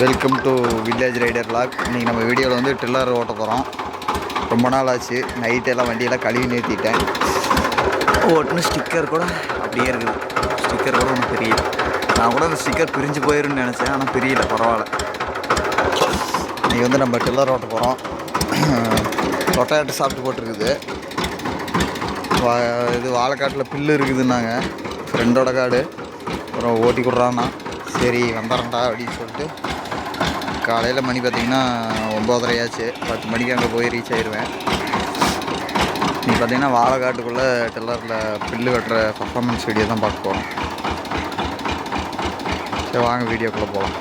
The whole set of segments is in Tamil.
Welcome to village rider log இன்றைக்கி நம்ம வீடியோவில் வந்து டில்லர் ஓட்ட போகிறோம் ரொம்ப நாள் ஆச்சு. நைட்டெல்லாம் வண்டியெல்லாம் கழுவி நிறுத்திட்டேன். ஓட்டுன ஸ்டிக்கர் கூட அப்படியே இருக்குது. ஸ்டிக்கர் கூட ஒன்றும் தெரியல. நான் கூட அந்த ஸ்டிக்கர் பிரிஞ்சு போயிருன்னு நினச்சேன். ஆனால் பிரியல பரவாயில்ல. இன்றைக்கி வந்து நம்ம டில்லர் ஓட்ட போகிறோம் தொட்டாட்டு சாப்பிட்டு போட்டிருக்குது. வா இது வாழைக்காட்டில் பில்லு இருக்குதுன்னாங்க. ஃப்ரெண்டோட காடு. அப்புறம் ஓட்டி கொடுறான்னா. சரி வந்துடுறேன்டா அப்படின்னு சொல்லிட்டு காலையில் மணி பார்த்திங்கன்னா ஒம்போதரையாச்சு. பத்து மணிக்கு அங்கே போய் ரீச் ஆயிடுவேன் நீ பார்த்தீங்கன்னா வாழைக்காட்டுக்குள்ளே டெல்லரில் பில்லு வெட்டுற பர்ஃபார்மன்ஸ் வீடியோ தான் பார்க்க போகிறோம் சரி வாங்க வீடியோக்குள்ளே போகலாம்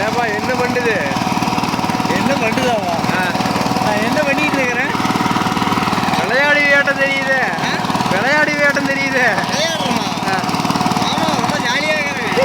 ஏப்பா என்ன பண்ணுது என்ன பண்ணுதாவா நான் என்ன பண்ணிட்டு இருக்கிறேன் விளையாடி வேட்டம் தெரியுது. விளையாடி வேட்டம் தெரியுது. ஆமாம் ரொம்ப ஜாலியாக இருக்கிறேன்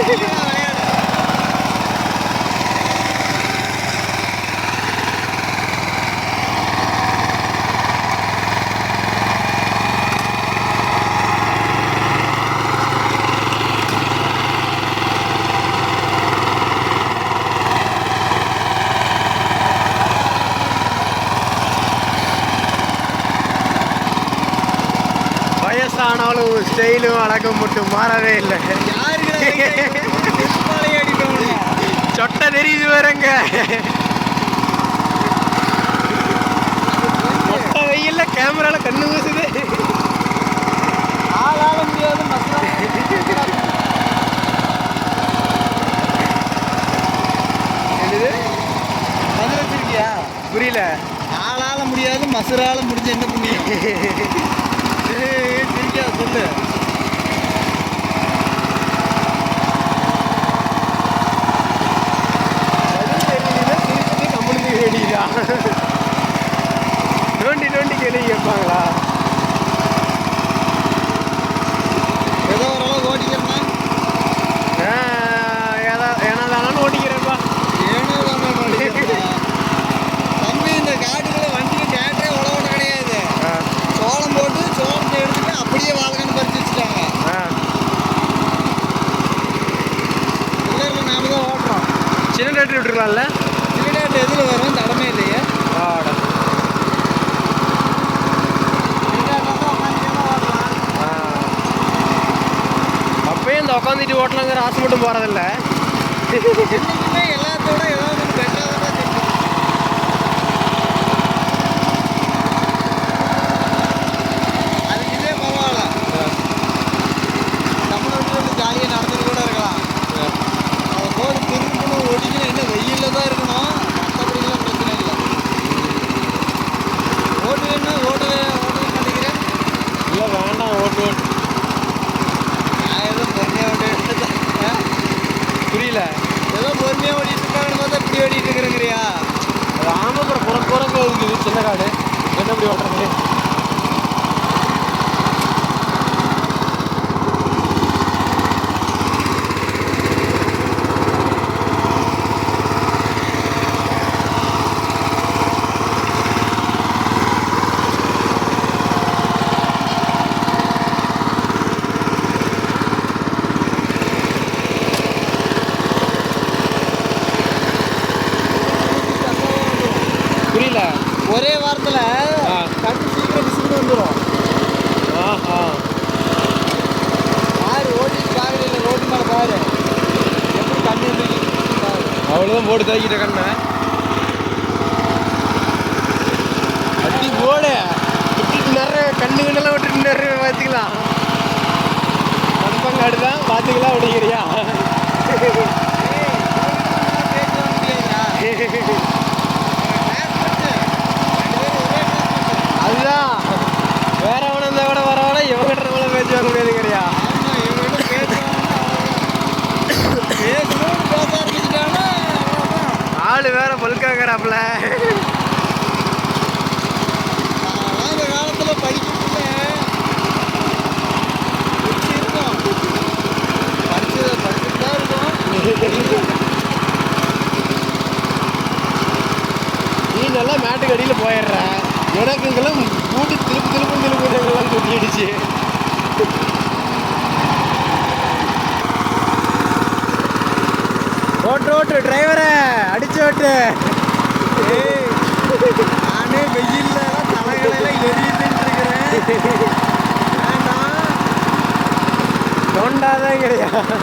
வயசானாலும் ஸ்டைலும் அழகும் மட்டும் மாறவே இல்லை. சொட்டை தெரியுது வேறங்க வெயில்ல கேமரால கண்ணு ஊசுது ஆளால முடியாது புரியல. ஆளால முடியாது மசுரால முடிஞ்சு என்ன புண்ணியம்? சின்ன டேட்டர் விட்டுருக்கலாம்ல? சிலிண்டர் எதில் வரும்? தடமே இல்லையே. ஆடா. அப்பயும் இந்த உட்காந்துட்டு ஓட்டலாங்கிற ஆசை மட்டும் போகிறதில்ல பல்காகிறாப்புல தோண்டாதான் கிடையாது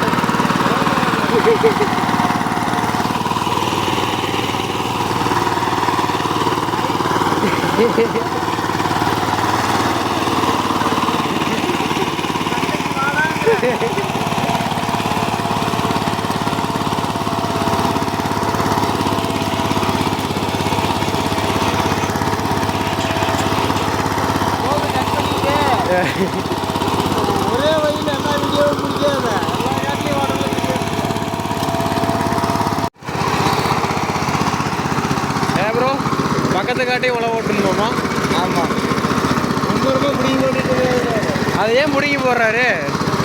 Hehehehe காட்டி உழவு ஓட்டணுமாமா ஆமாம் ரொம்ப ரொம்ப பிடிங்கி போட்டுட்டு அதை ஏன் பிடிங்கி போடுறாரு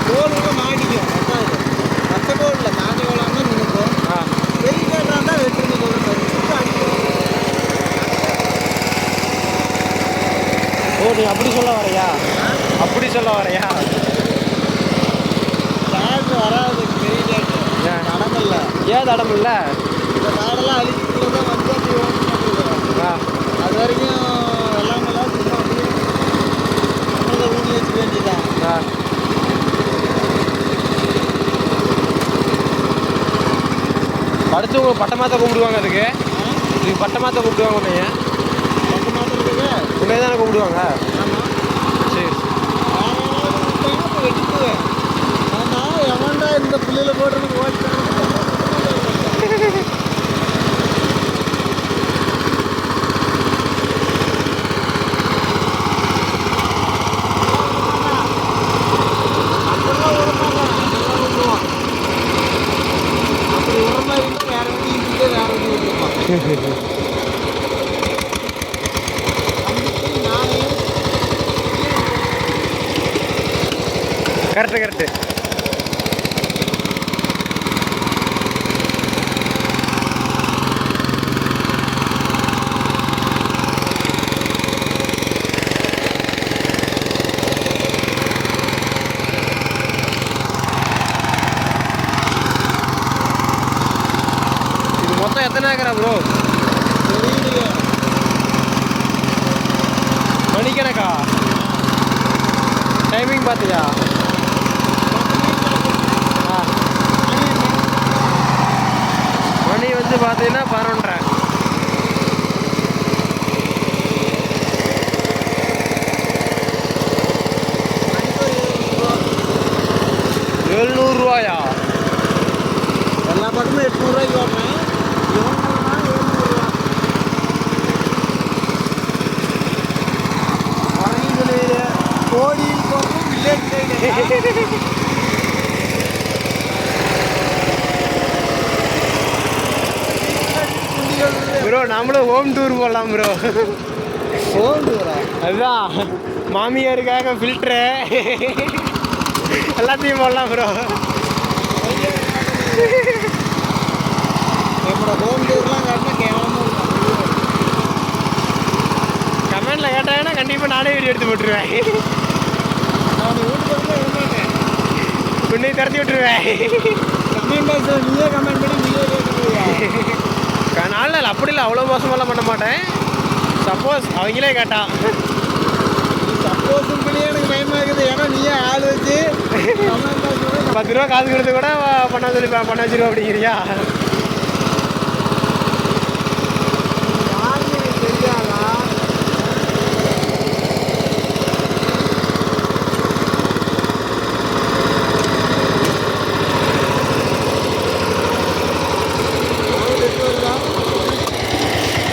கோல் கூட மாட்டிக்கும் மற்ற கோலில் தாண்டி கோலாமல் நினைக்கும் ஆ. வெளி கேட்டால் தான் வெட்டுறது கோல் ஓ நீ அப்படி சொல்ல வரையா? அப்படி சொல்ல வரையா? டாக்டர் வராது பெரிய டாக்டர் ஏன்? நடமில்ல ஏன் தடம் இல்லை இந்த காடெல்லாம் அழிச்சிட்டு தான் வந்து ஆ. அது வரைக்கும் வெள்ளாமெல்லாம் சும்மா அப்படியே ஊனி வச்சுக்க வேண்டியதான் ஆ. படிச்சவங்க பட்டமாத்த கூப்பிடுவாங்க அதுக்கு. இது பட்டமாத்த கூப்பிடுவாங்க உன்னைய. பத்து மாதத்துக்கு உன்னைய தானே கூப்பிடுவாங்க ஆமாம் சரி வெட்டிக்குவேன். ஆனால் எவன்டா இந்த புள்ளையில போடுறது? ஓட்டாங்க அப்படி உரமா இருந்தால் வேற வண்டி இங்கே வேற வண்டி விட்டுருப்பான் நானே கரெக்டு கரெக்டு இது மொத்தம் எத்தனை ஏக்கரா ப்ரோ தெரியலையே மணிக்கணக்கா டைமிங் பார்த்தியா ஆ மணி வந்து பார்த்தீங்கன்னா பதினொன்றரை எழுநூறுவாயா? எல்லா பக்கமும் எட்நூறுவாய்க்கு வரணும் எழுநூறுவா. போகும் வில்லேஜ் சைடு ப்ரோ நம்மளும் ஹோம் டூர் போகலாம் ப்ரோ போகுதுரா அதுதான். மாமியாருக்காக ஃபில்ட்ரு எல்லாத்தையும் போடலாம் ப்ரோ ஹோம் கமெண்டில் கேட்டாங்கன்னா கண்டிப்பாக நானே வீடியோ எடுத்து போட்டுருவேன். உன்னை திறத்தி விட்டுருவேன். நீயே கமெண்ட் பண்ணி நீயே நாளில் இல்லை அப்படி இல்லை அவ்வளோ மோசமெல்லாம் பண்ண மாட்டேன். சப்போஸ் அவங்களே கேட்டா. சப்போஸ் எனக்கு பயமாக இருக்குது ஏன்னா நீயே ஆள் வச்சு பத்து ரூபா காசு கொடுத்து கூட பண்ண சொல்லி பண்ண வச்சிருவோம் அப்படிங்கிறியா யாருன்னு எனக்கு தெரியாதா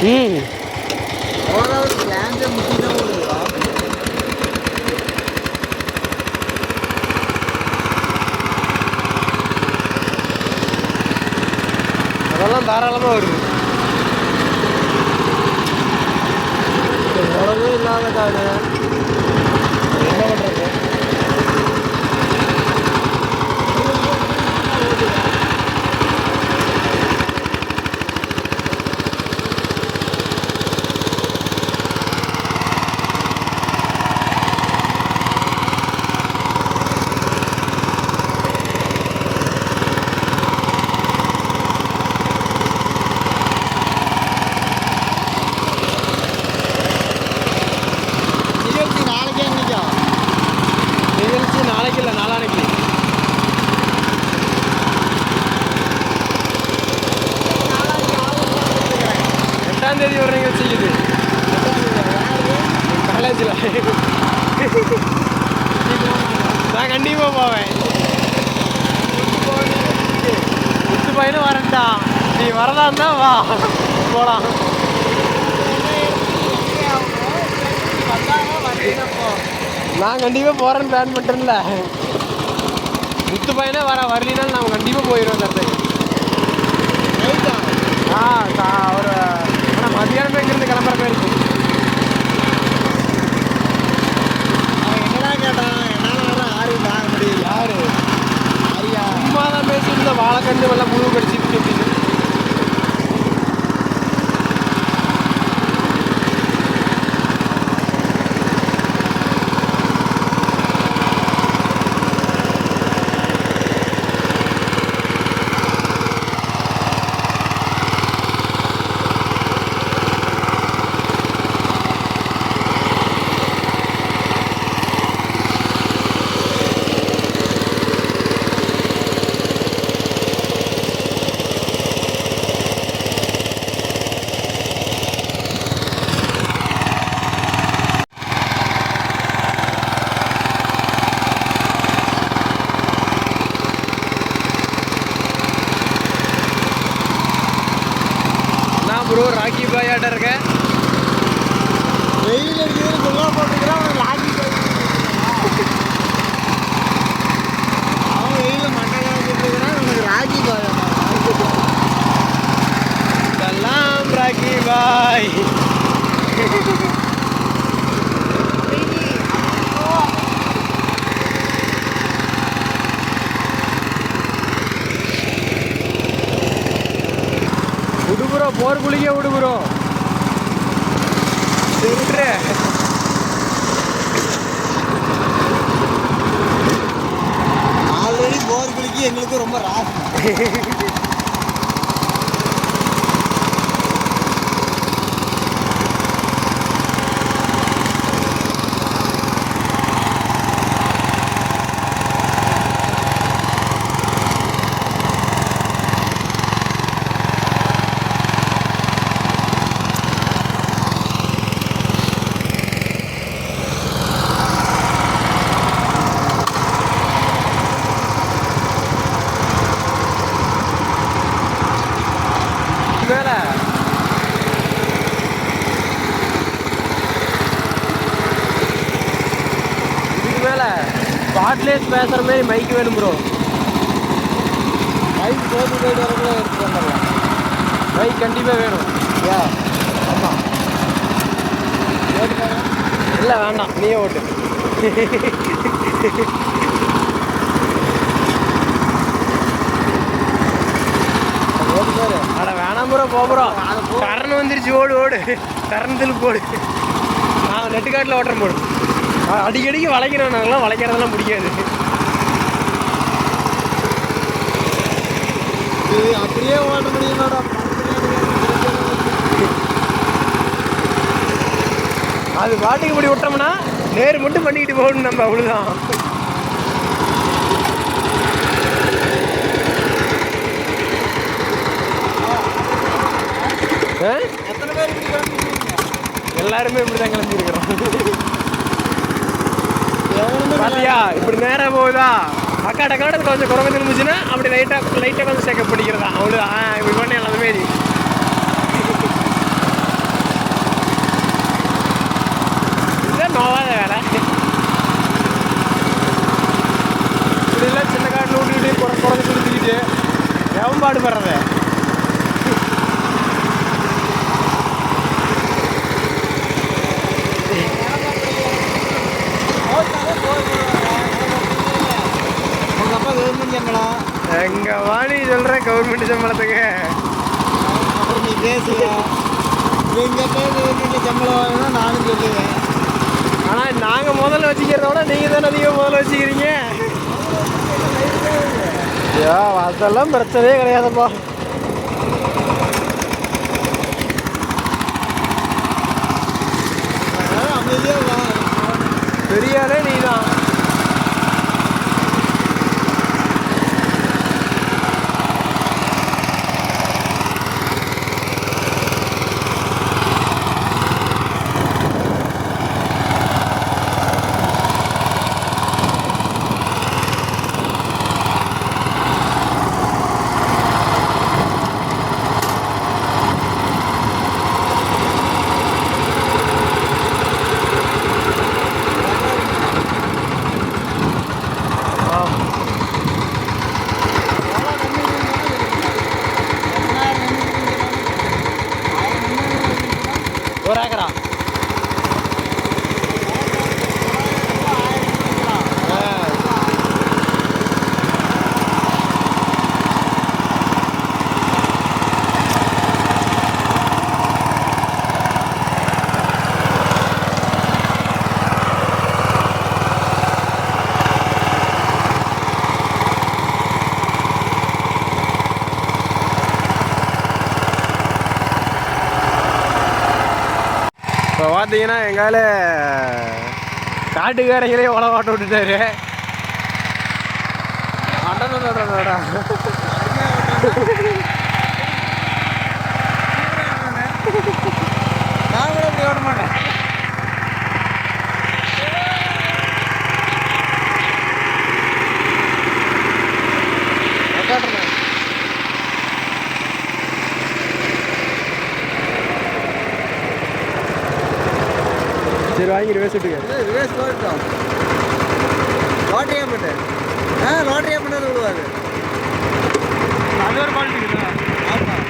ம் அதெல்லாம் தாராளமாக வருது. உறவே இல்லாத காடு. என்ன பண்ணுறது காலேஜில் நான் கண்டிப்பாக போவேன். முத்து பையனும் வரேன்டா. நீ வரதா இருந்தா வா. போகலாம் நான் கண்டிப்பாக போகிறேன்னு பிளான் பண்ணிட்டேன்ல. முத்து பையனே வர. வரலினாலும் நான் கண்டிப்பாக போயிடுவேன் தரத்துக்கு ஆ ஒரு ஆனால் மதியானமே இங்கிருந்து கிளம்புற மாதிரி இருக்கும் அவன் என்னடா கேட்டான் என்னால் ஆறு தாங்க யாரு? ஆரியா. சும்மா தான் பேசியிருந்த வாழைக்கண்டு வெள்ளம் புழு கடிச்சிருக்கு அப்படின்னு நான் ப்ரோ ராக்கி பாய் ஆட்ட இருக்கேன் வெயில் அடிக்கிறது குள்ளா போட்டுக்கிறான் அவன் லாக்கி அவன் வெயில மண்டை காய்ச்சிட்டு இருக்கிறான் உனக்கு ராக்கி பாய் சலாம் ராக்கி பாய் விடு விடு ப்ரோ விட்டுரு ஆல்ரெடி போர் குளிக்கு எங்களுக்கு ரொம்ப ராசி மேல இதுக்கு மேல ஸ்பாட்லேஸ் பேசுகிற மாதிரி மைக் வேணும் ப்ரோ மைக் போது போயிட்டு வரக்குள்ள எடுத்துட்டு வந்துடலாம் மைக் கண்டிப்பாக வேணும். யா ஆமாம் இல்லை வேண்டாம். நீயே ஓட்டு பாரு அட வேணாம் ப்ரோ போ ப்ரோ கரண்ட் வந்துருச்சு ஓடு ஓடு. கரண்ட்டில் போடு. நான் நெட்டுக்காட்டில் ஓட்டுறேன் போடு. அடிக்கடிக்கு வளைக்கிறோம் நாங்களாம் வளைக்கிறதெல்லாம் பிடிக்காது. இது அப்படியே ஓட்ட முடியுமாடா? அது பாட்டுக்கு இப்படி விட்டோம்னா நேர் மட்டும் பண்ணிக்கிட்டு போகணும் நம்ம அவ்வளோதான் ஆ? எத்தனை பேர் இப்படி கிளம்பிக்கிறீங்க எல்லாருமே இப்படி தான் கிளம்பியிருக்கிறோம் பாத்தியா? இப்படி நேரா போகுதா? அக்கா டக்காட கொஞ்சம் குறைஞ்சு இருந்துச்சுன்னா அப்படி லைட்டாக லைட்டாக கொஞ்சம் சேக்கப் பண்ணிக்கிறதா அவ்வளோ ஆ இப்படி பண்ணி அது மாரி இதுதான் நோவாத வேலை. இப்படிலாம் சின்ன காட்டில் விட்டுக்கிட்டு குறை குறைஞ்சு கொடுத்துக்கிட்டு எவன் பாடுபடுறது உங்கள் அப்பா கவர்மெண்ட் சம்பளம் எங்க வாணி சொல்ற கவர்மெண்ட் சம்பளத்துக்கு? அப்புறம் நீ எங்கள் அப்பா கவர்மெண்ட் சம்பளம் வாங்கினா நானும் சொல்லுவேன். ஆனா நாங்க முதல்ல வச்சுக்கிறத விட நீங்க தானே அதிகம் முதல்ல வச்சுக்கிறீங்க? ஐயோ அதெல்லாம் பிரச்சனையே கிடையாதுப்பா. அதனால அமைதியாக வா. பெரிய ஆளே நீ தான் பார்த்தீங்கன்னா எங்கால காட்டுக்காரங்களே உழ ஓட்ட விட்டுட்டாரு. நான் கூட இப்படி ஓட மாட்டேன் சரி வாங்கி ரிவேஸ் விட்டுக்க ரிவேஸ் போட்டோம் லாட்ரியா பண்ணு ஆ லாட்ரியா பண்ணது விடுவாரு. அது ஒரு குவாலிட்டி இருக்குதா ஆமாம்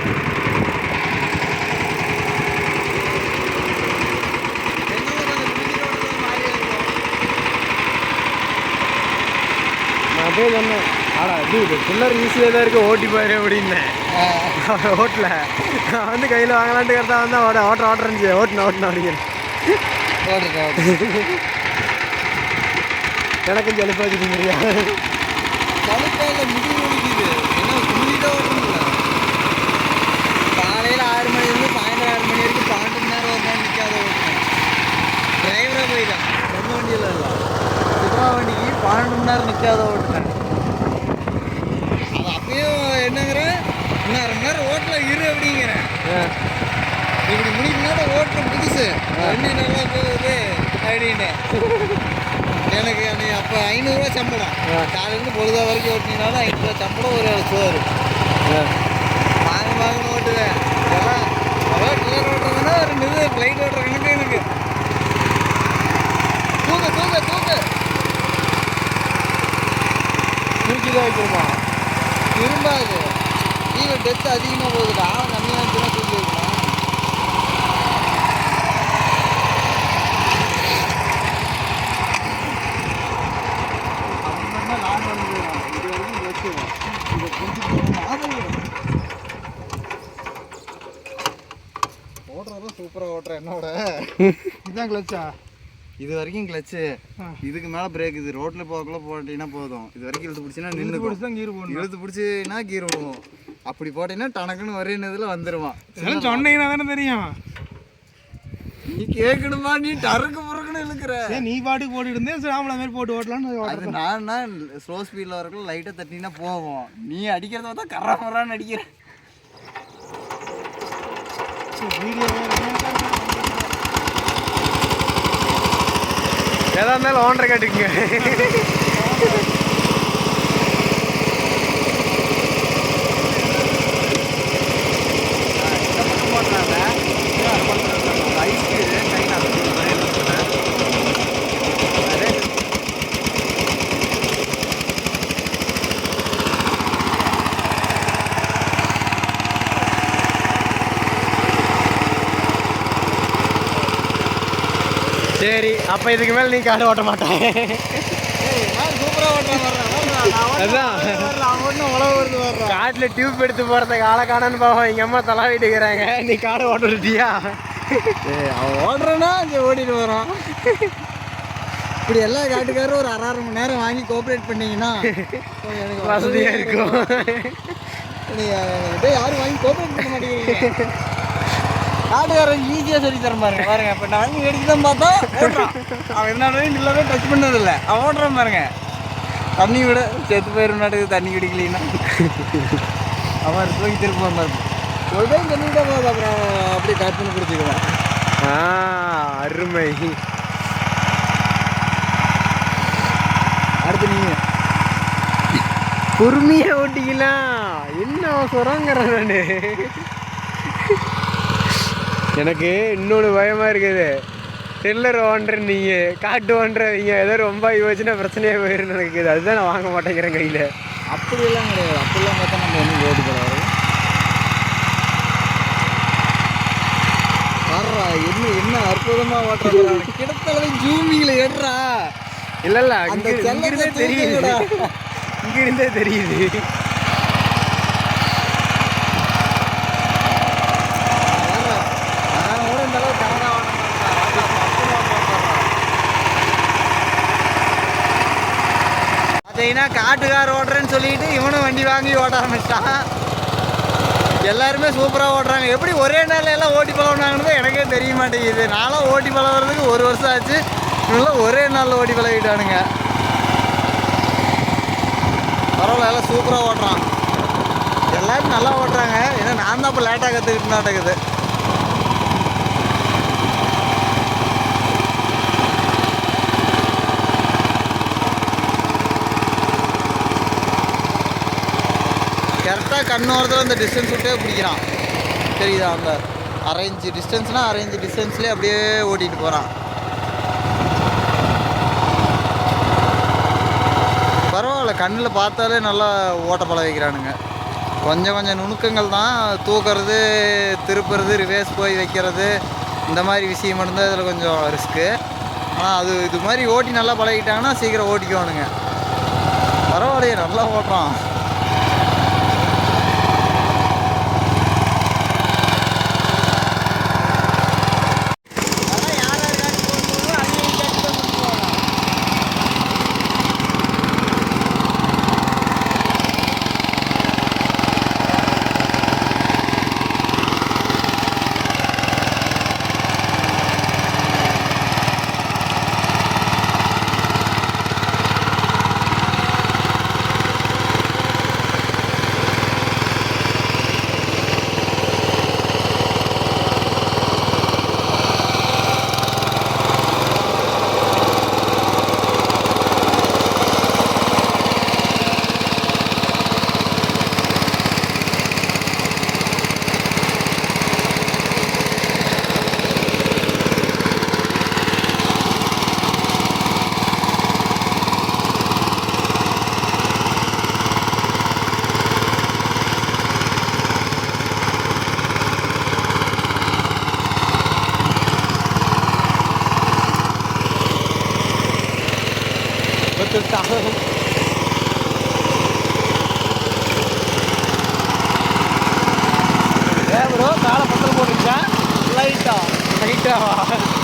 நான் போய் சொன்னேன். ஆடா இது இது சில்லர் ஈஸியாக தான் இருக்கு ஓட்டி போயிரு அப்படின்னேன் ஓட்டல. நான் வந்து கையில் வாங்கலான்ட்டு கரெக்டாக வந்தா ஓட ஓட்ட ஓட்டுறேன் ஓட்டுன ஓட்டுன அப்படிங்கிறேன் எனக்கும் ஜலிப்பாச்சு முடியாது கழுத்தால முடி முடிக்குது என்ன குளிக்கிட்ட ஓட்டணும்ல காலையில் ஆறு மணிலேருந்து சாயந்தரம் ஆறு மணி வரைக்கும் பன்னெண்டு மணி நேரம் ஒரு நேரம் நிற்காத ஓட்டணும் டிரைவராக போயிட்டான். சொந்த வண்டியில் இல்லை? சித்ரா வண்டிக்கு பன்னெண்டு மணி நேரம் நிற்காத ஓட்டினேன் அது அப்பயும் என்னங்கிறேன் இன்னும் அரை மணி நேரம் ஓட்டல இரு அப்படிங்கிறேன். இப்படி முடிக்க நேரம் ஓட்டுற புதுசு வண்டி நல்லா போகுது அப்படின்னு எனக்கு அன்னைக்கு அப்போ ஐநூறுரூவா சம்பளம். காலையிலேருந்து பொழுதா வரைக்கும் ஓட்டினாலும் ஐநூறுரூவா சம்பளம் ஒரு சோறு வாங்க வாங்கன்னு ஓட்டுவேன். இதெல்லாம் அவ்வளோ கிளர் ஓட்டுறதுன்னா ரெண்டு இது ஃப்ளைட் ஓட்டுற கணக்கு எனக்கு. தூக்கு தூக்கு தூக்கு. தூக்கி தான் வைக்கணுமா? திரும்பாது. கீழே டெத்து அதிகமாக போகுதுடா. கம்மியாக இருந்துச்சுன்னா தூக்கி ஓட்டுறதும் சூப்பராக ஓட்டுறேன் என்னோட. இதுதான் கிளச்சா இது வரைக்கும் கிளச்சு இதுக்கு மேலே பிரேக் இது ரோட்டில் போகக்குள்ள போட்டீங்கன்னா போதும். இது வரைக்கும் இழுத்து பிடிச்சினா நின்று தான் கீர் போடணும். இழுத்து பிடிச்சினா கீர் அப்படி போட்டீங்கன்னா டனக்குன்னு வரையினதுல இதெல்லாம் சொன்னீங்கன்னா தானே தெரியும். நீ கேட்கணுமா நீ டருக்கு புறக்குன்னு இழுக்கிற. நீ பாட்டுக்கு போட்டுட்டு இருந்தேன் ஆம்பளை மாதிரி போட்டு ஓட்டலாம்னு அது நான் ஸ்லோ ஸ்பீடில் வரக்குள்ள லைட்டாக தட்டினா போவோம் நீ அடிக்கிறத பார்த்தா கர்ரா மரான்னு அடிக்கிற. எதா இருந்தாலும் ஓனரை கேட்டுக்குங்க. அப்போ இதுக்கு மேலே நீ காடு ஓட்ட மாட்டேன் சூப்பராக ஓட்டுறேன் அதான். அவன் ஒன்றும் உழவு வருது வர்றான் காட்டில் டியூப் எடுத்து போகிறதுக்கு ஆளை காணன்னு பாவம் எங்கள் அம்மா தலா வீட்டுக்கிறாங்க நீ காடை ஓட்ட விட்டியா ஏய், அவன் ஓடுறானா அங்கே ஓடிட்டு வரான். இப்படி எல்லா காட்டுக்காரரும் ஒரு அரை அரை மணி நேரம் வாங்கி கோஆப்ரேட் பண்ணீங்கன்னா கொஞ்சம் எனக்கு வசதியாக இருக்கும். யாரும் வாங்கி கோஆப்ரேட் பண்ண மாட்டேங்கிறீங்க. காட்டுக்காரன் ஈஸியாக சொல்லி தரேன் பாருங்க. பாருங்க இப்போ நான் எடுத்து தான் பார்த்தா ஓடுறான். அவன் என்ன நில்லவே டச் பண்ணதில்லை. அவன் ஓடுறான் பாருங்க. தண்ணி விட செத்து போயிடும் நாட்டுக்கு தண்ணி குடிக்கலைன்னா. அவன் தூக்கி திருப்பான் பாருங்க ஒரு டைம் தண்ணி விட போதும் அப்புறம் அப்படியே கட் பண்ணி குடிச்சிக்குவான் ஆ அருமை. அடுத்து நீங்கள் பொறுமையாக ஓட்டிக்கலாம். என்ன அவசரங்கிற நான் எனக்கு இன்னொன்று பயமாக இருக்குது. டில்லர் ஓன்ற நீங்கள் காட்டு ஓன்றவங்க. ஏதோ ரொம்ப யோசிச்சுன்னா பிரச்சனையாக போயிடும் எனக்கு அதுதான் நான் வாங்க மாட்டேங்கிறேன் கையில். அப்படியெல்லாம் கிடையாது. அப்படிலாம் பார்த்தா நம்ம ஒன்றும் ஓடி போடாது வர்றா. என்ன என்ன அற்புதமா ஓட்டுறா கிடத்தளவு ஜூமிங்கில் எடுறா இல்லை இல்லை அந்த தெரியுது. தூக்குங்கடா. இங்கிருந்தே தெரியுது வர்றா. நான் கூட இந்த அளவுக்கு கனடா ஓட்ட மாட்டேன். வர்றா, பக்குவமா போடுறா. பார்த்தீங்கன்னா காட்டுக்கார் ஓட்டுறேன்னு சொல்லிட்டு இவனும் வண்டி வாங்கி ஓட்ட ஆரம்பிச்சிட்டான். எல்லாருமே சூப்பராக ஓட்டுறாங்க எப்படி ஒரே நாளில் எல்லாம் ஓட்டி பழகினாங்கன்னு எனக்கே தெரிய மாட்டேங்குது. நானும் ஓட்டி பழகுறதுக்கு ஒரு வருஷம் ஆச்சு. இவங்களாம் ஒரே நாளில் ஓட்டி பழகிட்டானுங்க. பரவாயில்ல எல்லாம் சூப்பராக ஓட்டுறான் எல்லாரும் நல்லா ஓட்டுறாங்க ஏன்னா நான் தான் இப்போ லேட்டாக கற்றுக்கிட்டு நாட்டுக்குது கரெக்டாக கண்ணோரத்தில் அந்த டிஸ்டன்ஸ் விட்டே பிடிக்கிறான். தெரியுதா அந்த அரேஞ்சு டிஸ்டன்ஸ்னால் அரேஞ்சு டிஸ்டன்ஸ்லேயே அப்படியே ஓட்டிகிட்டு போகிறான் பரவாயில்ல கண்ணில் பார்த்தாலே நல்லா ஓட்ட பழகிக்கிறானுங்க. கொஞ்சம் கொஞ்சம் நுணுக்கங்கள் தான் தூக்குறது திருப்புறது ரிவேஸ் போய் வைக்கிறது இந்த மாதிரி விஷயம் மட்டும்தான் இதில் கொஞ்சம் ரிஸ்க்கு ஆனால் அது இது மாதிரி ஓட்டி நல்லா பழகிட்டாங்கன்னா சீக்கிரம் ஓட்டிக்குவானுங்க. பரவாயில்லையே நல்லா ஓட்டுறான். わ。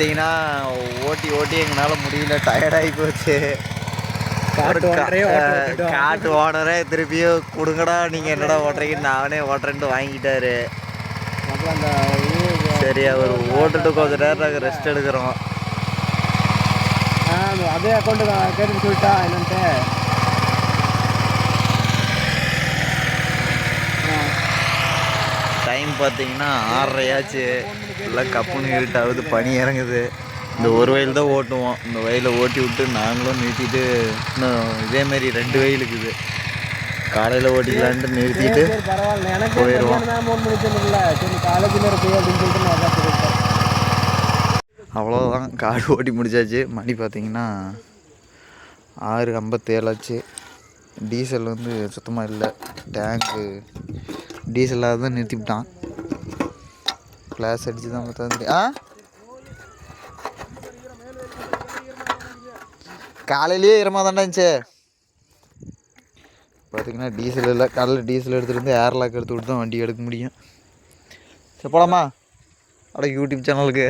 பார்த்தீங்கன்னா ஓட்டி ஓட்டி எங்களால் முடியல. டயர்டாகி போச்சு. காட்டு ஓனரே திருப்பியும் கொடுங்கடா நீங்கள் என்னடா ஓட்டுறீங்கன்னு நானே ஓட்டுறேன்ட்டு வாங்கிட்டாரு. சரி அவர் ஓட்டுட்டு கொஞ்ச நேரம் நாங்கள் ரெஸ்ட் எடுக்கிறோம். அதே அக்கௌண்ட்டு கேட்டு சொல்லிட்டா என்னன்ட்டு டைம் பார்த்தீங்கன்னா ஆறரையாச்சு. எல்லாம் கப்புன்னு இருட்டாகுது பனி இறங்குது. இந்த ஒரு வயல் தான் ஓட்டுவோம். இந்த வயலை ஓட்டி விட்டு நாங்களும் நிறுத்திட்டு இன்னும் இதேமாரி ரெண்டு வயல் இருக்குது காலையில் ஓட்டிக்கலான்ட்டு நிறுத்திட்டு போயிடுவோம். அவ்வளோதான் காடு ஓட்டி முடிச்சாச்சு. மணி பார்த்தீங்கன்னா ஆறு ஐம்பத்தேழாச்சு. டீசல் வந்து சுத்தமாக இல்லை. டேங்க்கு டீசலாக தான் நிறுத்திவிட்டான். கிளாஸ் அடித்து தான் பார்த்தா தெரியும். ஆ? காலையிலேயே ஈரமாக தாண்டா இருந்துச்சு. பார்த்தீங்கன்னா டீசல் இல்லை காலையில் டீசல் எடுத்துகிட்டு வந்து ஏர்லாக் எடுத்து விட்டு தான் வண்டி எடுக்க முடியும். சரி போலாமா? அட யூடியூப் சேனலுக்கு